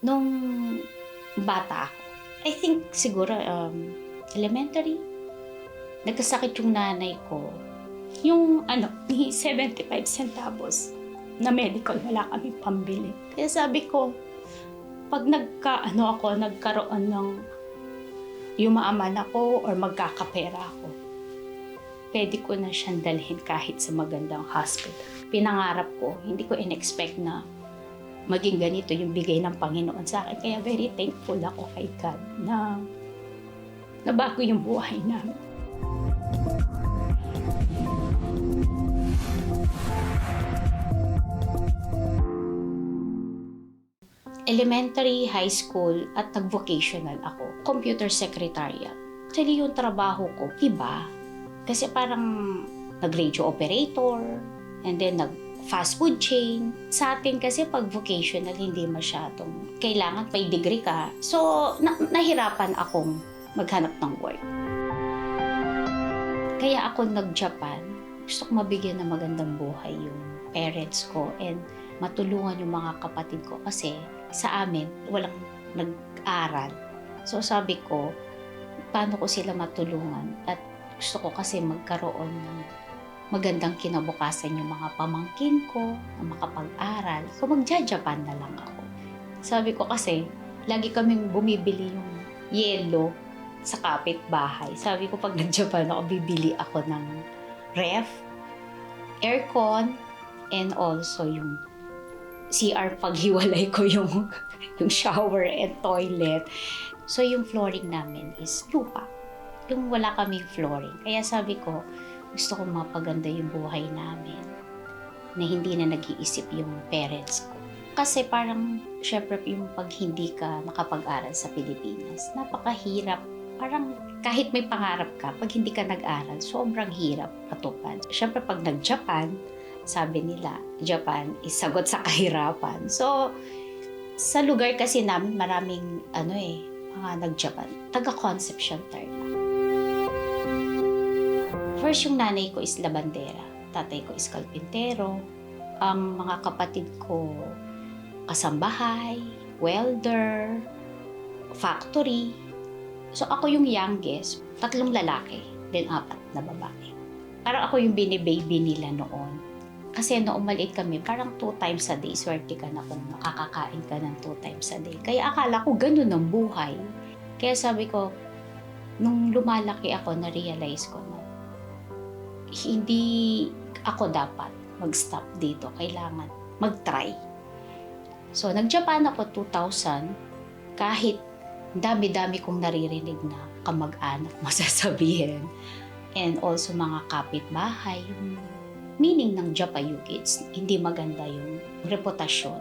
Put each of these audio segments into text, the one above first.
nung bata ako. I think siguro um, elementary. Nagkasakit yung nanay ko. Yung ano, 75 centavos na medical, wala kami pambili. Kaya sabi ko, pag nagka, ano ako, nagkaroon ng yumaman ako or magkakapera ako, pwede ko na siyang dalhin kahit sa magandang hospital. Pinangarap ko, hindi ko in-expect na maging ganito yung bigay ng Panginoon sa akin. Kaya very thankful ako kay God na nabago yung buhay namin. Elementary, high school, at nag-vocational ako. Computer secretarial. Actually, yung trabaho ko, iba. Kasi parang nag-radio operator, and then nag fast food chain. Sa atin kasi pag vocational, hindi masyadong kailangan may degree ka. So, na- nahirapan akong maghanap ng work. Kaya ako nag-Japan. Gusto ko mabigyan ng magandang buhay yung parents ko and matulungan yung mga kapatid ko kasi sa amin walang nag-aral. So sabi ko, paano ko sila matulungan? At gusto ko kasi magkaroon ng magandang kinabukasan yung mga pamangkin ko na makapag-aral. So magja-Japan na lang ako. Sabi ko kasi, lagi kaming bumibili yung yelo sa kapitbahay. Sabi ko pag nag-Japan ako, bibili ako ng ref, aircon, and also yung CR paghiwalay ko yung, yung shower and toilet. So yung flooring namin is lupa. Yung wala kaming flooring. Kaya sabi ko, gusto ko mapaganda yung buhay namin na hindi na nag-iisip yung parents ko. Kasi parang, syempre yung pag hindi ka nakapag-aral sa Pilipinas, napakahirap. Parang kahit may pangarap ka, pag hindi ka nag-aral, sobrang hirap patupad. Syempre pag nag-Japan, sabi nila, Japan is sagot sa kahirapan. So, sa lugar kasi namin maraming ano eh, mga nag-Japan. Taga-Conception Tarlac. First, yung nanay ko is labandera. Tatay ko is kalpintero. Ang mga kapatid ko, kasambahay, welder, factory. So, ako yung youngest. Tatlong lalaki, then apat na babae. Parang ako yung binibaby nila noon. Kasi noong maliit kami, parang two times a day, swerte ka na kung makakakain ka ng two times a day. Kaya akala ko ganun ang buhay. Kaya sabi ko, nung lumalaki ako, na-realize ko na hindi ako dapat mag-stop dito. Kailangan mag-try. So, nag-Japan ako 2000. Kahit dami-dami kong naririnig na kamag-anak masasabihin. And also mga kapitbahay, meaning ng Japayuki, hindi maganda yung reputasyon.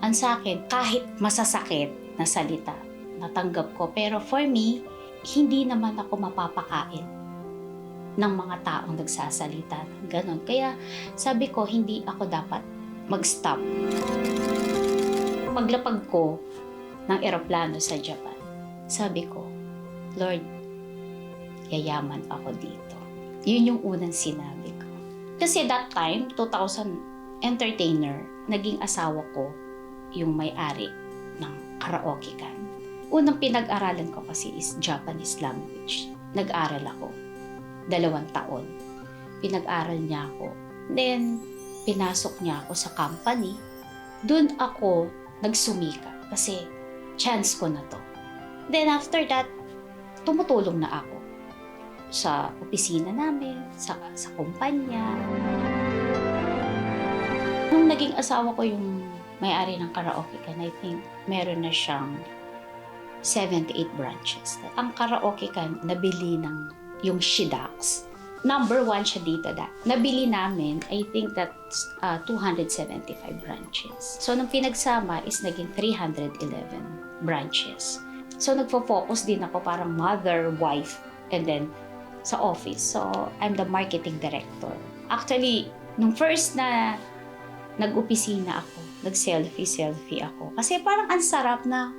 Ang sa akin, kahit masasakit na salita, natanggap ko. Pero for me, hindi naman ako mapapakain ng mga taong nagsasalita. Ganon. Kaya sabi ko, hindi ako dapat mag-stop. Paglapag ko ng eroplano sa Japan, sabi ko, Lord, yayaman ako dito. Yun yung unang sinabi ko. Kasi that time, 2000 entertainer, naging asawa ko yung may-ari ng karaoke can. Unang pinag-aralan ko kasi is Japanese language. Nag-aral ako. Dalawang taon. Pinag-aral niya ako. Then, pinasok niya ako sa company. Doon ako nagsumika kasi chance ko na to. Then after that, tumutulong na ako sa opisina namin, sa, sa kumpanya. Nung naging asawa ko yung may-ari ng karaoke can, I think meron na siyang 78 branches. Ang karaoke can, nabili ng yung Shidax. Number one siya dito da. Nabili namin, I think that's uh, 275 branches. So, nung pinagsama is naging 311 branches. So, nagfo-focus din ako parang mother, wife, and then sa office. So, I'm the marketing director. Actually, nung first na nag-opisina ako, nag-selfie-selfie ako. Kasi parang ang sarap na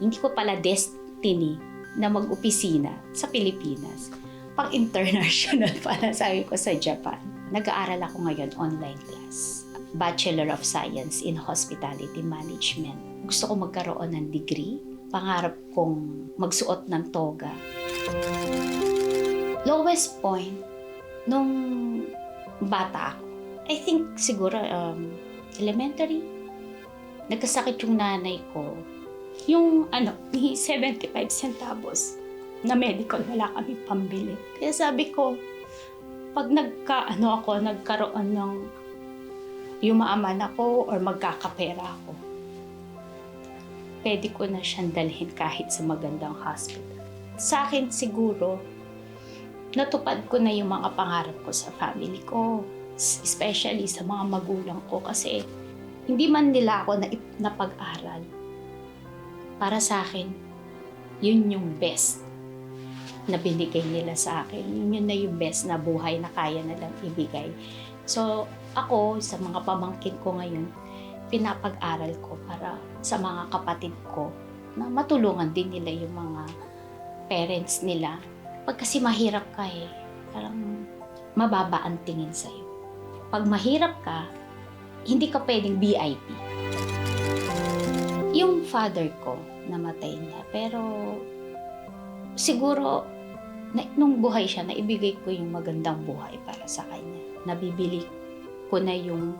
hindi ko pala destiny na mag-opisina sa Pilipinas. Pang international pala, sabi ko sa Japan. Nag-aaral ako ngayon online class. Bachelor of Science in Hospitality Management. gusto ko magkaroon ng degree. Pangarap kong magsuot ng toga. Lowest point, nung bata ako, I think siguro um, elementary, nagkasakit yung nanay ko. Yung ano, ni 75 centavos na medical, wala kami pambili. Kaya sabi ko, pag nagka, ano ako, nagkaroon ng yumaman ako or magkakapera ako, pwede ko na siyang dalhin kahit sa magandang hospital. Sa akin siguro, natupad ko na yung mga pangarap ko sa family ko, especially sa mga magulang ko kasi hindi man nila ako na napag-aral. Para sa akin, yun yung best na binigay nila sa akin. Yun yun na yung best na buhay na kaya nilang ibigay. So, ako, sa mga pamangkin ko ngayon, pinapag-aral ko para sa mga kapatid ko na matulungan din nila yung mga parents nila. Pag kasi mahirap ka eh, parang mababa ang tingin sa'yo. Pag mahirap ka, hindi ka pwedeng VIP. Yung father ko, namatay na. Pero siguro, na, nung buhay siya, naibigay ko yung magandang buhay para sa kanya. Nabibili ko na yung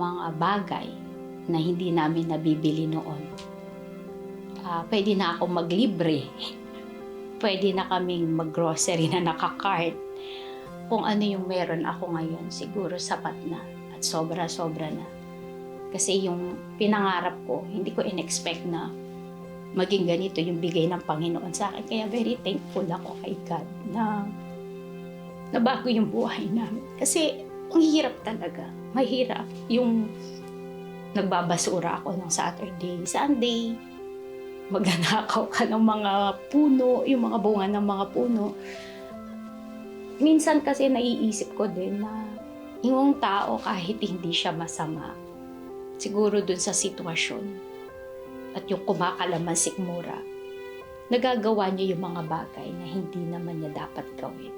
mga bagay na hindi namin nabibili noon. Ah, pwede na ako maglibre. Pwede na kaming maggrocery na nakakart. Kung ano yung meron ako ngayon, siguro sapat na at sobra-sobra na. Kasi yung pinangarap ko, hindi ko in-expect na maging ganito yung bigay ng Panginoon sa akin. Kaya very thankful ako kay God na nabago yung buhay namin. Kasi ang hirap talaga. Mahirap. Yung nagbabasura ako ng Saturday, Sunday, magnanakaw ka ng mga puno, yung mga bunga ng mga puno. Minsan kasi naiisip ko din na yung tao kahit hindi siya masama, siguro dun sa sitwasyon at yung kumakalaman sikmura, nagagawa niya yung mga bagay na hindi naman niya dapat gawin.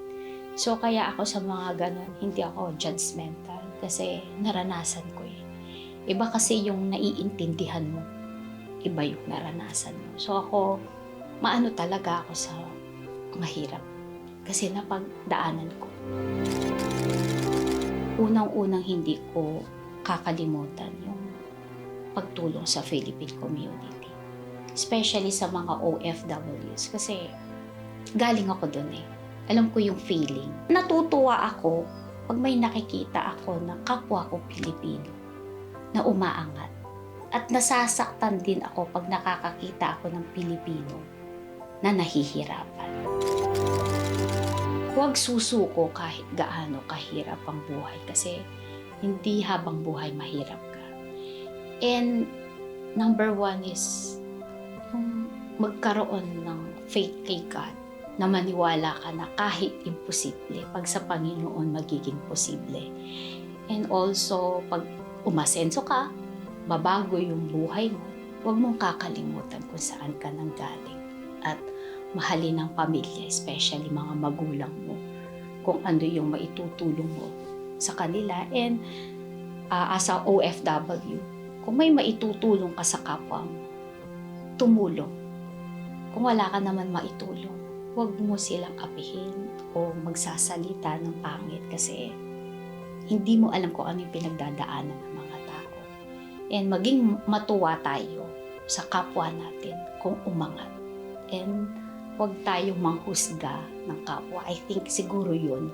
So kaya ako sa mga ganon, hindi ako judgmental kasi naranasan ko eh. Iba kasi yung naiintindihan mo, iba yung naranasan mo. So ako, maano talaga ako sa mahirap kasi napagdaanan ko. Unang-unang hindi ko kakalimutan pagtulong sa Philippine community. Especially sa mga OFWs kasi galing ako doon eh. Alam ko yung feeling. Natutuwa ako pag may nakikita ako na kapwa ko Pilipino na umaangat. At nasasaktan din ako pag nakakakita ako ng Pilipino na nahihirapan. Huwag susuko kahit gaano kahirap ang buhay kasi hindi habang buhay mahirap. And number one is yung magkaroon ng faith kay God na maniwala ka na kahit imposible, pag sa Panginoon magiging posible. And also, pag umasenso ka, babago yung buhay mo, huwag mong kakalimutan kung saan ka nang galing. At mahalin ang pamilya, especially mga magulang mo, kung ano yung maitutulong mo sa kanila. And uh, as a OFW, kung may maitutulong ka sa kapwa mo, tumulong. Kung wala ka naman maitulong, huwag mo silang apihin o magsasalita ng pangit kasi hindi mo alam kung ano yung pinagdadaanan ng mga tao. And maging matuwa tayo sa kapwa natin kung umangat. And huwag tayong manghusga ng kapwa. I think siguro yun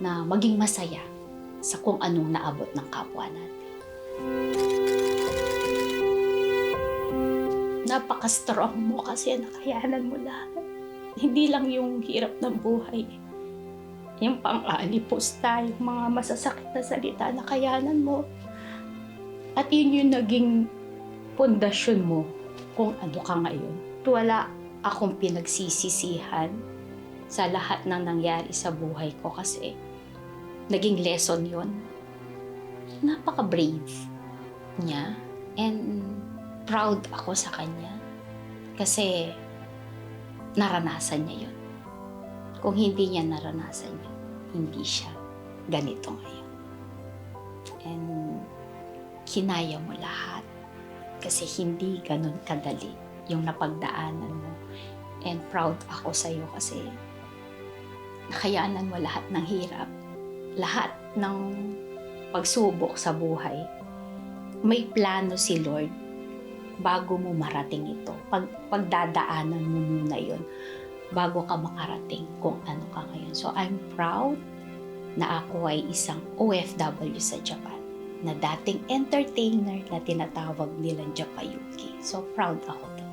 na maging masaya sa kung anong naabot ng kapwa natin. Napaka-strong mo kasi nakayanan mo lahat. Hindi lang yung hirap ng buhay. Yung pang-alipos tayo, mga masasakit na salita, nakayanan mo. At yun yung naging pundasyon mo kung ano ka ngayon. Wala akong pinagsisisihan sa lahat ng nangyari sa buhay ko kasi naging lesson yon. Napaka-brave niya and proud ako sa kanya kasi naranasan niya yun. Kung hindi niya naranasan yun, hindi siya ganito ngayon. And kinaya mo lahat. Kasi hindi ganun kadali yung napagdaanan mo. And proud ako sa'yo kasi nakayanan mo lahat ng hirap, lahat ng pagsubok sa buhay. May plano si Lord bago mo marating ito. Pag, pagdadaanan mo muna yon bago ka makarating kung ano ka ngayon. So I'm proud na ako ay isang OFW sa Japan na dating entertainer na tinatawag nilang Japayuki. So proud ako doon.